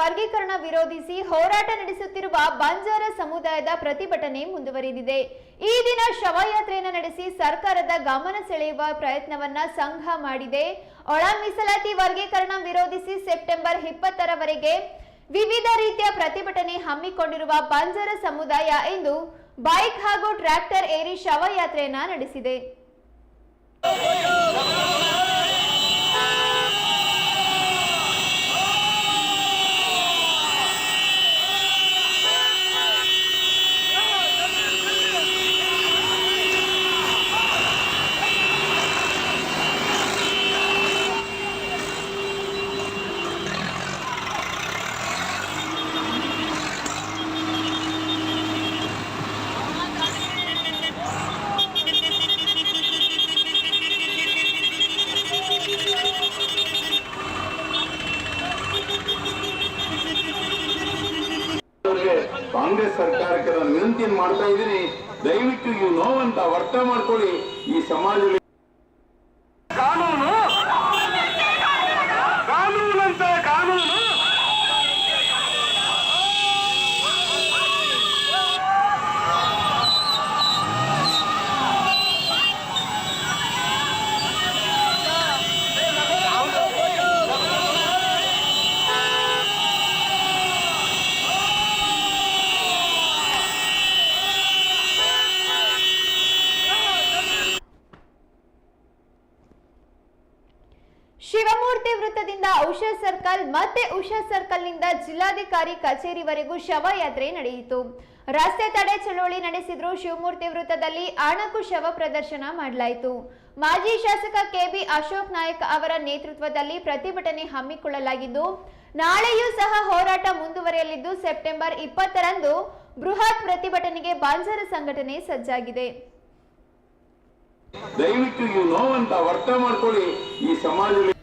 ವರ್ಗೀಕರಣ ವಿರೋಧಿಸಿ ಹೋರಾಟ ನಡೆಸುತ್ತಿರುವ ಬಂಜಾರ ಸಮುದಾಯದ ಪ್ರತಿಭಟನೆ ಮುಂದುವರಿದಿದೆ. ಈ ದಿನ ಶವಯಾತ್ರೆಯನ್ನು ನಡೆಸಿ ಸರ್ಕಾರದ ಗಮನ ಸೆಳೆಯುವ ಪ್ರಯತ್ನವನ್ನ ಸಂಘ ಮಾಡಿದೆ. ಒಳ ಮೀಸಲಾತಿ ವರ್ಗೀಕರಣ ವಿರೋಧಿಸಿ ಸೆಪ್ಟೆಂಬರ್ ಇಪ್ಪತ್ತರವರೆಗೆ ವಿವಿಧ ರೀತಿಯ ಪ್ರತಿಭಟನೆ ಹಮ್ಮಿಕೊಂಡಿರುವ ಬಂಜಾರ ಸಮುದಾಯ ಇಂದು ಬೈಕ್ ಹಾಗೂ ಟ್ರ್ಯಾಕ್ಟರ್ ಏರಿ ಶವಯಾತ್ರೆಯನ್ನ ನಡೆಸಿದೆ. ಕಾಂಗ್ರೆಸ್ ಸರ್ಕಾರಕ್ಕೆ ನಾನು ವಿನಂತಿಯನ್ನು ಮಾಡ್ತಾ ಇದ್ದೀನಿ ದಯವಿಟ್ಟು ಇವು ನೋವಂತ ಅರ್ಥ ಮಾಡ್ಕೊಳ್ಳಿ ಈ ಸಮಾಜದಲ್ಲಿ ಶಿವಮೂರ್ತಿ ವೃತ್ತದಿಂದ ಉಷಾ ಸರ್ಕಲ್ ಮತ್ತೆ ಉಷಾ ಸರ್ಕಲ್ನಿಂದ ಜಿಲ್ಲಾಧಿಕಾರಿ ಕಚೇರಿವರೆಗೂ ಶವಯಾತ್ರೆ ನಡೆಯಿತು. ರಸ್ತೆ ತಡೆ ಚಳವಳಿ ನಡೆಸಿದ್ರು ಶಿವಮೂರ್ತಿ ವೃತ್ತದಲ್ಲಿ ಅಣಕು ಶವ ಪ್ರದರ್ಶನ ಮಾಡಲಾಯಿತು. ಮಾಜಿ ಶಾಸಕ ಕೆಬಿ ಅಶೋಕ್ ನಾಯಕ್ ಅವರ ನೇತೃತ್ವದಲ್ಲಿ ಪ್ರತಿಭಟನೆ ಹಮ್ಮಿಕೊಳ್ಳಲಾಗಿದ್ದು, ನಾಳೆಯೂ ಸಹ ಹೋರಾಟ ಮುಂದುವರಿಯಲಿದ್ದು, ಸೆಪ್ಟೆಂಬರ್ ಇಪ್ಪತ್ತರಂದು ಬೃಹತ್ ಪ್ರತಿಭಟನೆಗೆ ಬಾಂಜರ ಸಂಘಟನೆ ಸಜ್ಜಾಗಿದೆ. ದಯವಿಟ್ಟು ಇವು ನೋವಂತ ಅರ್ಥ ಮಾಡ್ಕೊಳ್ಳಿ. ಈ ಸಮಾಜದಲ್ಲಿ